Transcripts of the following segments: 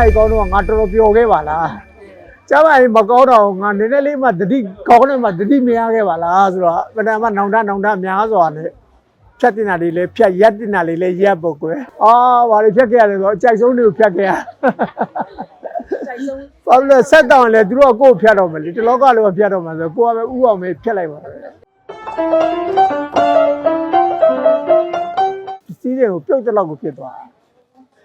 ကြီးကောင်းတော့ငါတော်တော်ပျော်ခဲ့ပါလားကျမ်းမာကြီးမကောင်းတော့ငါနည်းနည်းလေးမှတတိကောင်းတယ်မှတတိမရခဲ့ပါလားဆိုတော့ပထမနောင်တနောင်တများစွာနဲ့ဖြတ်တင်တာလေးလဲဖြတ်ရက်တင်တာလေးလဲရက်ပုတ်ကွယ်အာဘာလို့ဖြတ်ခဲ့ရလဲဆိုတော့အကြိုက်ဆုံးတွေကိုဖြတ်ခဲ့ရစိုက်ဆုံးဘာလို့လဲဆက်တောင်းလဲသူတို့ကကိုယ်ဖြတ်တော့မယ်လေတလောကလိုဖြတ်တော့မှာဆိုကိုကပဲဥအောင်ပဲဖြတ်လိုက်ပါစီးတွေကိုပြုတ်တဲ့လောက်ကိုဖြစ်သွား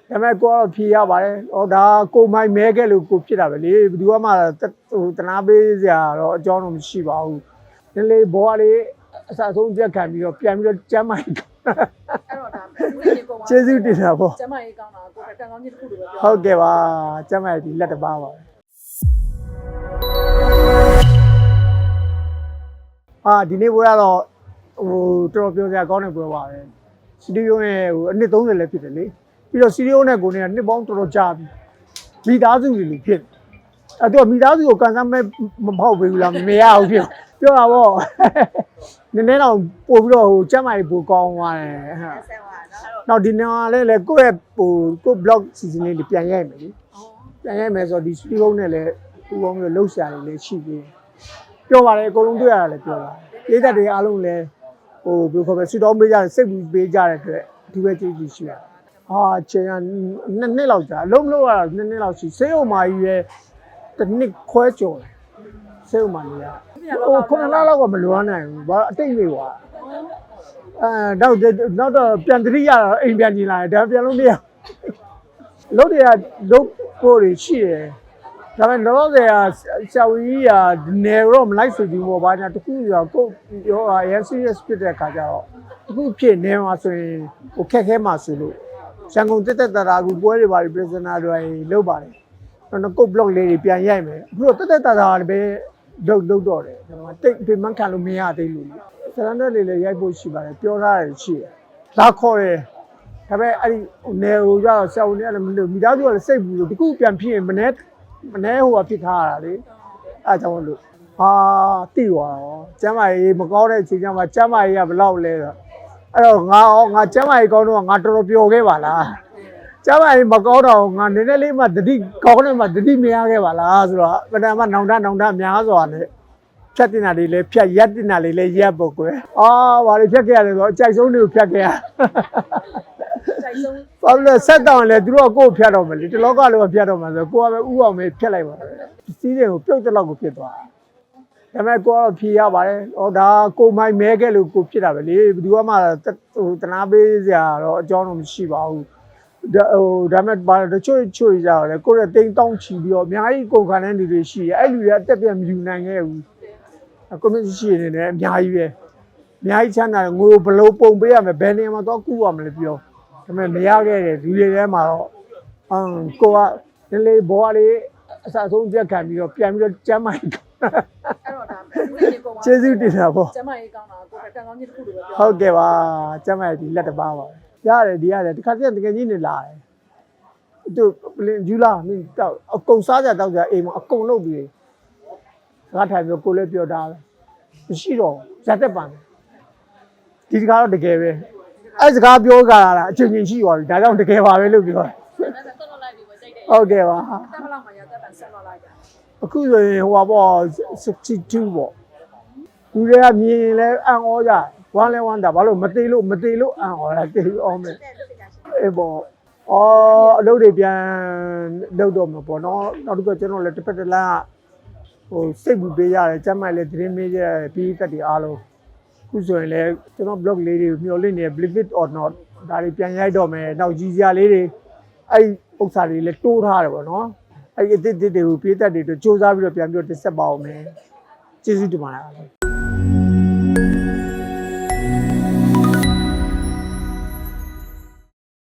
ဒါပေမဲ့ကိုကတော့ဖြေရပါတယ်ဟောဒါကိုမိုင်မဲခဲ့လို့ကိုဖြစ်တာပဲလေဘယ်သူမှဟိုတနာပေးစရာတော့အကြောင်းတော့မရှိပါဘူးနည်းလေးဘောကလေးအစဆုံးပြက်ခံပြီးတော့ပြန်ပြီးတော့ကျမ်းမိုင်အဲ့တော့ဒါဒီကောင်ကျေးဇူးတင်တာပေါ့ကျမကြီးကောင်းတာကိုယ်ကတန်ကောင်းကြီးတစ်ခုလိုပဲပြောဟုတ်ကဲ့ပါကျမ်းမိုင်ဒီလက်တစ်ပါးပါပဲအာဒီနေ့ပွဲကတော့ဟိုတော်တော်ပြောစရာကောင်းတဲ့ပွဲပါပဲစတူဒီယိုနဲ့ဟိုအနှစ်30လည်းဖြစ်တယ်လေ ပြီးတော့စတူဒီယိုနဲ့ကိုနေကနှစ်ပေါင်းတော်တော်ကြာပြီမိသားစုတွေလိုဖြစ်တယ်အဲ့တော့မိသားစုကိုကန်ဆန်းမဲ့မဖောက်ပေးဘူးလားမရဘူးဖြစ်ပြောတာပေါ့နည်းနည်းတော့ပို့ပြီးတော့ဟိုကျမ်းမာရေးပိုကောင်းသွားတယ်ဟဲ့ဆက်သွားနော်နောက်ဒီနေ့ကလည်းလေကိုယ့်ရဲ့ဟိုကိုယ့် blog season လေးတွေပြန်ရိုက်မယ်လေပြန်ရိုက်မယ်ဆိုတော့ဒီ studio နဲ့လည်းပူပေါင်းပြီးလှုပ်ရှားနေလည်းရှိသေးတယ်ပြောပါတယ်အကုန်လုံးတွေ့ရတာလည်းပြောပါတယ်ပြည်သက်တွေအားလုံးလည်းဟိုဘယ်လိုခေါ်မလဲစီတော်ပေးကြတယ်စိတ်ပူပေးကြတဲ့အတွက်ဒီပဲကြည့်ကြည့်ရှိရတယ် ဟာချိန်ကနှစ်နှစ်လောက်ကြာအလုံးမလို့ရတာနှစ်နှစ်လောက်ရှိစေးဥမာကြီးရဲ့တစ်နှစ်ခွဲကျော်တယ်စေးဥမာကြီးကဟိုခုနစ်လလောက်ကမလွမ်းနိုင်ဘူးဘာအတိတ်တွေကွာအဲတော့နောက်တော့ပြန်တတိရတော့အိမ်ပြန်ကြည့်လာတယ်ဒါပြန်လို့မရလို့တွေကလုံးပို့တွေရှိတယ်ဒါပေမဲ့လောလောဆယ်ကဆရာဝန်ကြီးကနေတော့မလိုက်ဆိုပြီးပေါ့ဘာညာတခုရောကိုရောရန် serious ဖြစ်တဲ့ခါကျတော့တခုဖြစ်နေမှာဆိုရင်ဟိုခက်ခဲမှာဆိုလို့ ရန်ကုန်တက်တက်တာတာကူပွဲတွေပါပြီး prisoner တွေလောက်ပါတယ်တော့ကုတ် block လေးတွေပြန်ရိုက်မယ်အခုတော့တက်တက်တာတာလည်းပဲလုတ်လုတ်တော့တယ်ဒါမှတိတ်ပြမခံလို့မရသေးလို့စရန်တဲ့လေးလည်းရိုက်ဖို့ရှိပါတယ်ပြောထားတယ်ရှိတယ်လာခေါ်တယ်ဒါပေမဲ့အဲ့ဒီနယ်ဟိုကျတော့ဆရာဝန်တွေကလည်းမလို့မိသားစုကလည်းစိတ်ဘူးလို့တခုပြန်ဖြစ်ရင်မနေ့မနေ့ဟိုကဖြစ်ထားရတာလေအဲ့ကြောင့်လို့ဟာတိသွားတော့ကျမ်းမာရေးမကောင်းတဲ့အချိန်ကျမှကျမ်းမာရေးကဘယ်လောက်လဲဆို အဲ့တော့ငါရောငါကျမ်းမာရေးကောင်းတော့ငါတော်တော်ပျော်ခဲ့ပါလားကျမ်းမာရေးမကောင်းတော့ငါနည်းနည်းလေးမှတတိကောင်းတယ်မှတတိမရခဲ့ပါလားဆိုတော့ပထမနောင်တနောင်တများစွာနဲ့ဖြတ်တင်တာလေးလဲဖြတ်ရက်တင်တာလေးလဲရက်ပုတ်ကွယ်အာဘာလို့ဖြတ်ခဲ့ရလဲဆိုတော့အကြိုက်ဆုံးတွေကိုဖြတ်ခဲ့ရစိုက်ဆုံးဘာလို့လဲဆက်တောင်းလဲသူတို့ကကိုယ်ဖြတ်တော့မယ်လေတလောကလိုဖြတ်တော့မှာဆိုကိုကပဲဥအောင်ပဲဖြတ်လိုက်ပါစီးတွေကိုပြုတ်တဲ့လောက်ကိုဖြစ်သွား ဒါပေမဲ့ကိုကတော့ဖြေရပါတယ်ဟောဒါကိုမိုင်မဲခဲ့လို့ကိုဖြစ်တာပဲလေဘယ်သူမှဟိုတနာပေးစရာတော့အကြောင်းတော့မရှိပါဘူးဒါဟိုဒါမဲ့ဘာတချို့ချို့ကြတယ်ကိုရဲ့တိန်တောင်းချီပြီးတော့အများကြီးကုန်ခံတဲ့လူတွေရှိတယ်အဲ့လူတွေအတက်ပြန်မယူနိုင်ခဲ့ဘူးကွန်မန့်ရှိနေတယ်အများကြီးပဲအများကြီးချမ်းသာတယ်ငိုဘလို့ပုံပေးရမယ်ဘယ်နေရာမှာတော့ကူရမလဲပြောဒါပေမဲ့မရခဲ့တဲ့လူတွေထဲမှာတော့အမ်ကိုကနည်းလေးဘောကလေးအစဆုံးပြက်ခံပြီးတော့ပြန်ပြီးတော့ကျမ်းမိုင်အဲ့တော့ဒါဒီကောင် ကျေးဇူးတင်တာပေါ့ကျမကြီးကောင်းတာကိုယ်ကတန်ကောင်းကြီးတစ်ခုလိုပဲပြောဟုတ်ကဲ့ပါကျမ်းမိုင်ဒီလက်တစ်ပါးပါပဲရတယ်ဒီရတယ်ဒီခါကျတကယ်ကြီးနေလာတယ်သူပလင်ယူလာမင်းတောက်အကုန်စားကြတောက်ကြအိမ်မှာအကုန်လုပ်ပြီးငါထိုင်ပြီးကိုလည်းပြောတာပဲမရှိတော့ဇက်သက်ပန်ဒီတကားတော့တကယ်ပဲအဲ့စကားပြောကြတာလားအချင်းချင်းရှိသွားပြီဒါကြောင့်တကယ်ပါပဲလို့ပြောတယ်ဒါပေမဲ့တော့တော့လိုက်ပြီးပဲစိတ်တယ်ဟုတ်ကဲ့ပါတက်မလောက်မှရတက်ပန်ဆက်တော့လိုက်တာ အခုဆိုရင်ဟိုပါပေါ့62ပေါ့လူတွေကမြင်ရင်လည်းအံ့ဩကြဝမ်းလဲဝမ်းတာဘာလို့မသေးလို့မသေးလို့အံ့ဩတာတေးအောင်မယ်အေးပေါ့အော်အလုပ်တွေပြန်လုပ်တော့မှာပေါ့နော်နောက်တစ်ခါကျွန်တော်လည်းတစ်ဖက်တစ်လမ်းကဟိုစိတ်ပူပေးရတယ်ကျမ်းမိုက်လည်းသတင်းမေးကြပြီးတက်တွေအားလုံးအခုဆိုရင်လည်းကျွန်တော် blog လေးတွေမျှော်လင့်နေ believe it or not ဒါတွေပြန်ရိုက်တော့မယ်နောက်ကြီးစရာလေးတွေအဲ့ဒီဥစ္စာတွေလည်းတိုးထားတယ်ပေါ့နော် အဲ့ဒီအစ်စ်တွေကိုပြေးတက်တွေတို့စူးစမ်းပြီးတော့ပြန်ပြီးတော့တစ်ဆက်ပါအောင်မယ်ကျေးဇူးတင်ပါတယ်